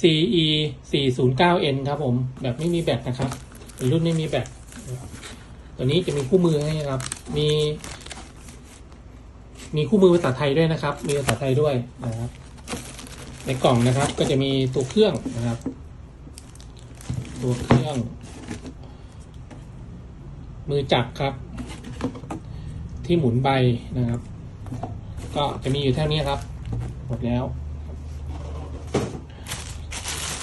CE 409N ครับผม แบบไม่มีแบตนะครับเป็นรุ่นไม่มีแบตตัวนี้จะมีคู่มือให้ครับ มี มีคู่มือภาษาไทยด้วยนะครับ มีภาษาไทยด้วยนะครับ ในกล่องนะครับ ก็จะมีตัวเครื่องนะครับ ตัวเครื่อง มือจับครับ ที่หมุนใบนะครับ ก็จะมีอยู่เท่านี้ครับ หมดแล้ว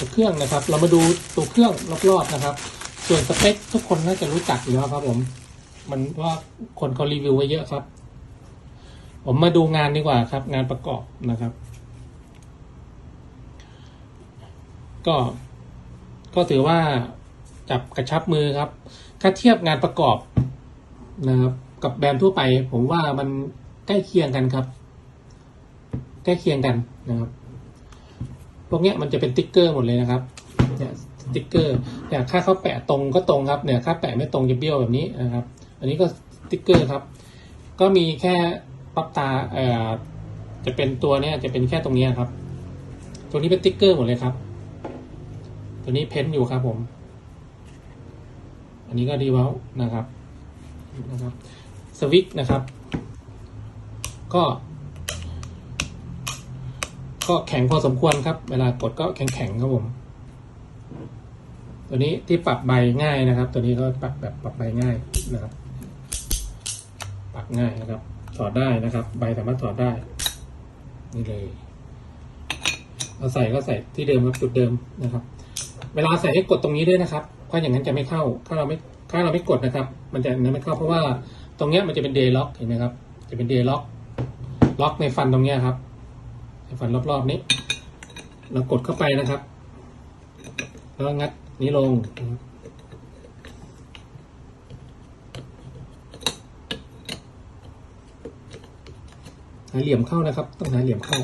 ตัวเครื่องนะครับ เรามาดูตัวเครื่องรอบๆนะครับ ส่วนสเปคทุกคนน่าจะรู้จักอยู่แล้วครับผม มันว่าคนเขารีวิวไว้เยอะครับ ผมมาดูงานดีกว่าครับ งานประกอบนะครับ ก็ ก็ถือว่าจับกระชับมือครับ ถ้าเทียบงานประกอบนะครับกับแบรนด์ทั่วไป ผมว่ามันใกล้เคียงกันครับ ใกล้เคียงกันนะครับ พวกเนี้ยมันจะเป็นติ๊กเกอร์หมดเลยนะครับเนี่ยติ๊กเกอร์เนี่ยค่าเขาแปะตรงก็ตรงครับเนี่ยค่าแปะไม่ตรงจะเบี้ยวแบบนี้นะครับ อันนี้ก็ติ๊กเกอร์ครับ ก็มีแค่ปั๊บตาเอ่อจะเป็นตัวเนี้ยจะเป็นแค่ตรงเนี้ยครับ ตัวนี้เป็นติ๊กเกอร์หมดเลยครับ ตัวนี้เพ้นท์อยู่ครับผม อันนี้ก็ดีเวลนะครับนะครับสวิตช์นะครับ ก็ ก็แข็งพอสมควรครับ เวลากดก็แข็งแข็งๆครับผม ตัวนี้ที่ปรับใบง่ายนะครับ ตัวนี้ก็ปรับแบบปรับใบง่ายนะครับ ปรับง่ายนะครับ ถอดได้นะครับ ใบสามารถถอดได้ นี่เลยเราใส่ก็ใส่ที่เดิมครับจุดเดิมนะครับ เวลาใส่ให้กดตรงนี้ด้วยนะครับเพราะอย่างนั้นจะไม่เข้า ถ้าเราไม่ถ้าเราไม่กดนะครับ มันจะนั้นไม่เข้าเพราะว่าตรงเนี้ยมันจะเป็นเดย์ล็อกเห็นไหมครับ จะเป็นเดย์ล็อกล็อกในฟันตรงเนี้ยครับ ฟันรอบๆนี้ เรากดเข้าไปนะครับ แล้วงัดนี้ลงหาเหลี่ยมเข้านะครับ ต้องหาเหลี่ยมเข้า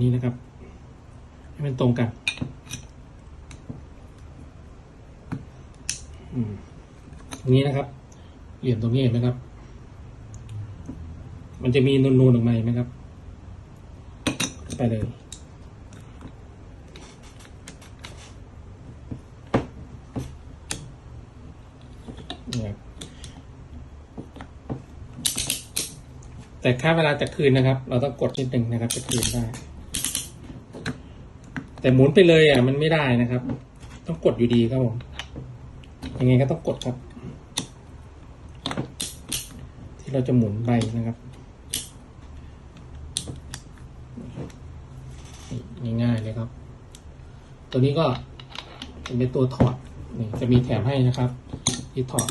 นี่นะครับ มันตรงกันอืมตรงนี้นะครับ เหลี่ยมตรงนี้เห็นไหมครับ มันจะมีนูนๆออกมาเห็นไหมครับ ไปเลยแต่ค่าเวลาจะคืนนะครับ เราต้องกดนิดหนึ่งนะครับจะคืนได้ แต่หมุนไปเลยอะมันไม่ได้นะครับ ต้องกดอยู่ดีครับผมยังไงก็ต้องกดครับ ที่เราจะหมุนใบนะครับง่ายๆเลยครับ ตัวนี้ก็จะเป็นตัวถอดนี่จะมีแถมให้นะครับ ที่ถอด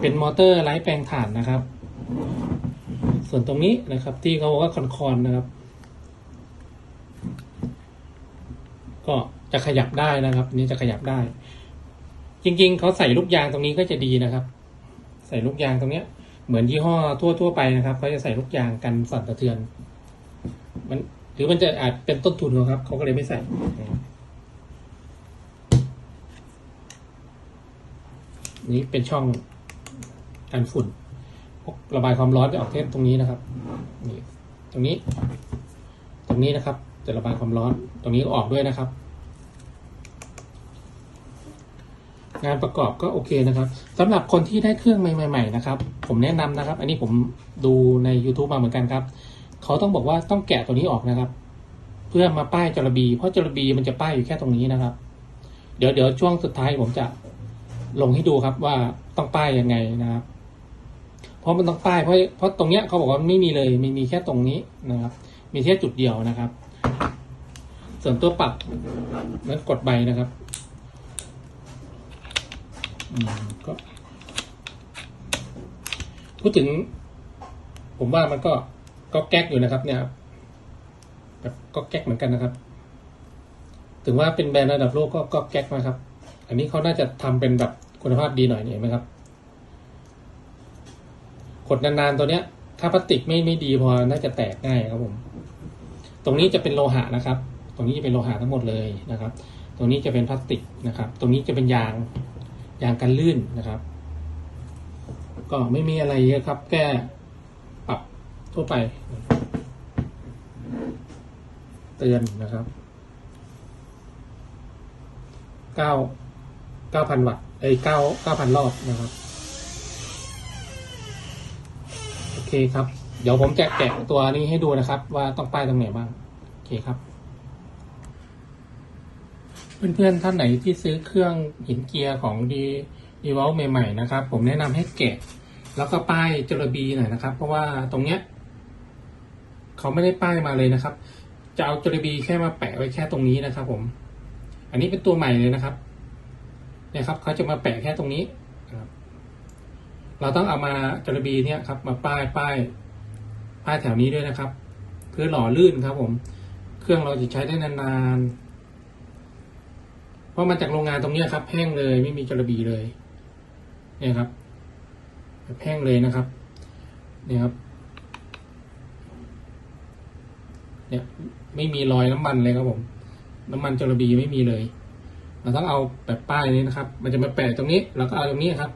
เป็นมอเตอร์ไร้แปลงถ่านนะครับ ส่วนตรงนี้นะครับ ที่เขาบอกว่าคอนคอนนะครับ ก็จะขยับได้นะครับนี้จะขยับได้ จริงๆเขาใส่ลูกยางตรงนี้ก็จะดีนะครับ ใส่ลูกยางตรงเนี้ย เหมือนยี่ห้อทั่วๆไปนะครับเขาจะใส่ลูกยางกันสั่นสะเทือน มันหรือมันจะอาจเป็นต้นทุนเขาครับเขาก็เลยไม่ใส่นี่เป็นช่องกันฝุ่น ระบายความร้อนจะออกเทปตรงนี้นะครับนี่ตรงนี้ ตรงนี้นะครับ จะระบายความร้อน ตรงนี้ก็ออกด้วยนะครับ งานประกอบก็โอเคนะครับสำหรับคนที่ได้เครื่องใหม่ ๆ นะครับ ผมแนะนำนะครับ อันนี้ผมดูใน YouTube มาเหมือนกันครับ เขาต้องบอกว่าต้องแกะตัวนี้ออกนะครับ เพื่อมาป้ายจระบี เพราะจระบีมันจะป้ายอยู่แค่ตรงนี้นะครับ เดี๋ยวเดี๋ยวช่วงสุดท้ายผมจะลงให้ดูครับว่าต้องป้ายยังไงนะครับ เพราะมันต้องป้ายเพราะเพราะตรงเนี้ยเขาบอกว่าไม่มีเลย มีมีแค่ตรงนี้นะครับ มีแค่จุดเดียวนะครับ ส่วนตัวปรับนั้นกดใบนะครับก็พูดถึง ผมว่ามันก็ก็แก๊กอยู่นะครับ เนี่ยแบบก็แก๊กเหมือนกันนะครับ ถึงว่าเป็นแบรนด์ระดับโลกก็ก็แก๊กนะครับ อันนี้เขาน่าจะทำเป็นแบบคุณภาพดีหน่อยนี่ยเห็นไหมครับกดนานๆตัวเนี้ย ถ้าพลาสติกไม่ไม่ดีพอน่าจะแตกง่ายครับผม ตรงนี้จะเป็นโลหะนะครับ ตรงนี้จะเป็นโลหะทั้งหมดเลยนะครับ ตรงนี้จะเป็นพลาสติกนะครับ ตรงนี้จะเป็นยางยางกันลื่นนะครับ ก็ไม่มีอะไรเยอะครับแก้ปรับทั่วไป เตือนนะครับเก้าเก้าพันวัตต์ไอ้เก้าเก้าพันรอบนะครับ โอเคครับ เดี๋ยวผมจะแกะตัวนี้ให้ดูนะครับ ว่าต้องป้ายตรงไหนบ้าง โอเคครับ เพื่อนๆ ท่านไหนที่ซื้อเครื่องหินเกียร์ของดีดีวอลใหม่ๆนะครับ ผมแนะนำให้แกะ แล้วก็ป้ายจระบีหน่อยนะครับ เพราะว่าตรงเนี้ยเขาไม่ได้ป้ายมาเลยนะครับ จะเอาจระบีแค่มาแปะไว้แค่ตรงนี้นะครับ ผม อันนี้เป็นตัวใหม่เลยนะครับเนี่ยครับเขาจะมาแปะแค่ตรงนี้ครับเราต้องเอามาจระบีเนี่ยครับ มาป้ายป้ายป้ายแถวนี้ด้วยนะครับ เพื่อหล่อลื่นครับ ผม เครื่องเราจะใช้ได้นานๆ เพราะมาจากโรงงานตรงนี้ครับแห้งเลยไม่มีจระบีเลย เนี่ยครับแบบแห้งเลยนะครับ เนี่ยครับ เนี่ย ไม่มีรอยน้ำมันเลยครับผม น้ำมันจระบีไม่มีเลย เราต้องเอาแบบป้ายนี้นะครับ มันจะมาแปะตรงนี้ แล้วก็เอาตรงนี้ครับ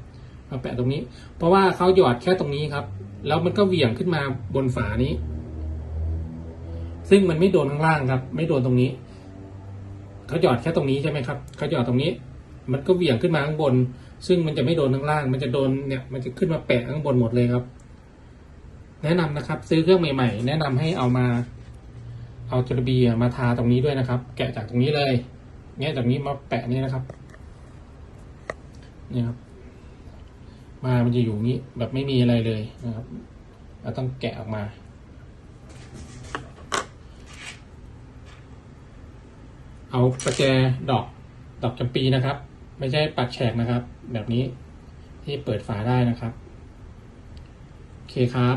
มาแปะตรงนี้ เพราะว่าเขาหยอดแค่ตรงนี้ครับ แล้วมันก็เหวี่ยงขึ้นมาบนฝานี้ ซึ่งมันไม่โดนข้างล่างครับ ไม่โดนตรงนี้ เขาหยอดแค่ตรงนี้ใช่ไหมครับเขาหยอดตรงนี้ มันก็เหวี่ยงขึ้นมาข้างบน ซึ่งมันจะไม่โดนข้างล่าง มันจะโดนเนี่ยมันจะขึ้นมาแปะข้างบนหมดเลยครับ แนะนำนะครับ ซื้อเครื่องใหม่ ๆ แนะนำให้เอามา เอาจระบีมาทาตรงนี้ด้วยนะครับ แกะจากตรงนี้เลยแงะจากนี้มาแปะนี่นะครับเนี่ยครับมามันจะอยู่นี้แบบไม่มีอะไรเลยนะครับเราต้องแกะออกมา เอาประแจดอกดอกจำปีนะครับ ไม่ใช่ปักแฉกนะครับ แบบนี้ที่เปิดฝาได้นะครับ โอเคครับ